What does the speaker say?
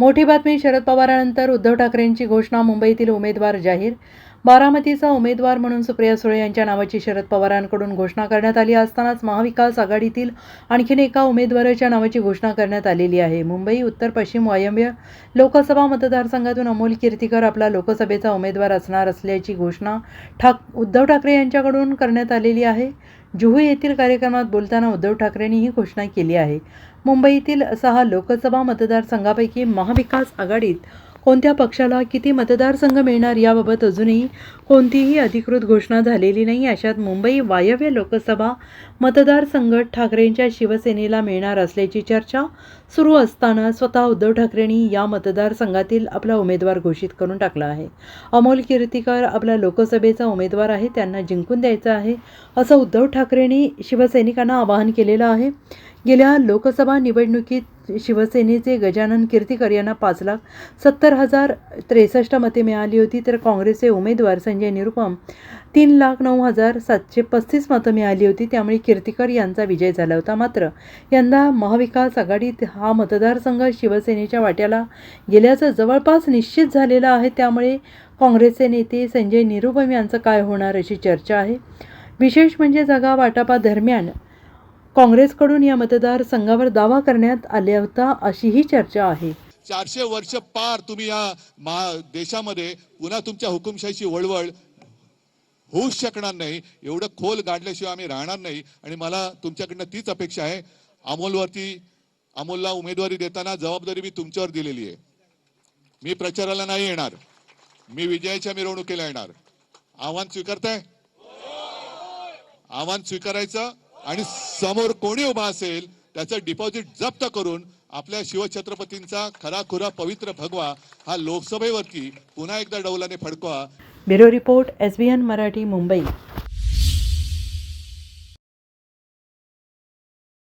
मोठी बातमी शरद पवारांनंतर उद्धव ठाकरेंची घोषणा मुंबईतील उमेदवार जाहीर. बारामतीचा उमेदवार म्हणून सुप्रिया सुळे यांच्या नावाची शरद पवारांकडून घोषणा करण्यात आली असतानाच महाविकास आघाडीतील आणखीन एका उमेदवाराच्या नावाची घोषणा करण्यात आलेली आहे. मुंबई उत्तर पश्चिम वायव्य लोकसभा मतदारसंघातून अमोल कीर्तीकर आपला लोकसभेचा उमेदवार असणार असल्याची घोषणा ठाक उद्धव ठाकरे यांच्याकडून करण्यात आलेली आहे. जुहू येथील कार्यक्रमात बोलताना उद्धव ठाकरेंनी ही घोषणा केली आहे. मुंबईतील सहा लोकसभा मतदारसंघापैकी महाविकास आघाडीत कोणत्या पक्षाला किती मतदारसंघ मिळणार याबाबत अजूनही कोणतीही अधिकृत घोषणा झालेली नाही. अशात मुंबई वायव्य लोकसभा मतदारसंघ ठाकरेंच्या शिवसेनेला मिळणार असल्याची चर्चा सुरू असताना स्वतः उद्धव ठाकरेंनी या मतदारसंघातील आपला उमेदवार घोषित करून टाकला आहे. अमोल कीर्तीकर आपला लोकसभेचा उमेदवार आहे त्यांना जिंकून द्यायचं आहे असं उद्धव ठाकरेंनी शिवसैनिकांना आवाहन केलेलं आहे. गेल्या लोकसभा निवडणुकीत शिवसेनेचे गजानन कीर्तीकर यांना पाच लाख सत्तर हजार त्रेसष्ट मते मिळाली होती तर काँग्रेसचे उमेदवार संजय निरुपम तीन लाख नऊ हजार सातशे पस्तीस मतं मिळाली होती त्यामुळे कीर्तीकर यांचा विजय झाला होता. मात्र यंदा महाविकास आघाडीत हा मतदारसंघ शिवसेनेच्या वाट्याला गेल्याचं जवळपास निश्चित झालेलं आहे. त्यामुळे काँग्रेसचे नेते संजय निरुपम यांचं काय होणार अशी चर्चा आहे. विशेष म्हणजे जागा वाटापादरम्यान काँग्रेसकडून या मतदारसंघावर दावा करण्यात आला होता अशीही चर्चा आहे. चारशे वर्ष पार तुम्ही या देशामध्ये पुन्हा तुमच्या हुकुमशाहीची वळवळ होऊच शकणार नाही एवढं खोल गाडल्याशिवाय आम्ही राहणार नाही आणि मला तुमच्याकडनं तीच अपेक्षा आहे. अमोलवरती अमोलला उमेदवारी देताना जबाबदारी मी तुमच्यावर दिलेली आहे. मी प्रचाराला नाही येणार. मी विजयाच्या मिरवणुकीला येणार. आव्हान स्वीकारताय? आव्हान स्वीकारायचं? आणि समोर कोणी उभा असेल त्याचं डिपॉझिट जप्त करून आपल्या शिवछत्रपतींचा खराखुरा पवित्र भगवा हा लोकसभेवरती पुन्हा एकदा डौलाने फडकवा. Bureau report S B N Marathi Mumbai.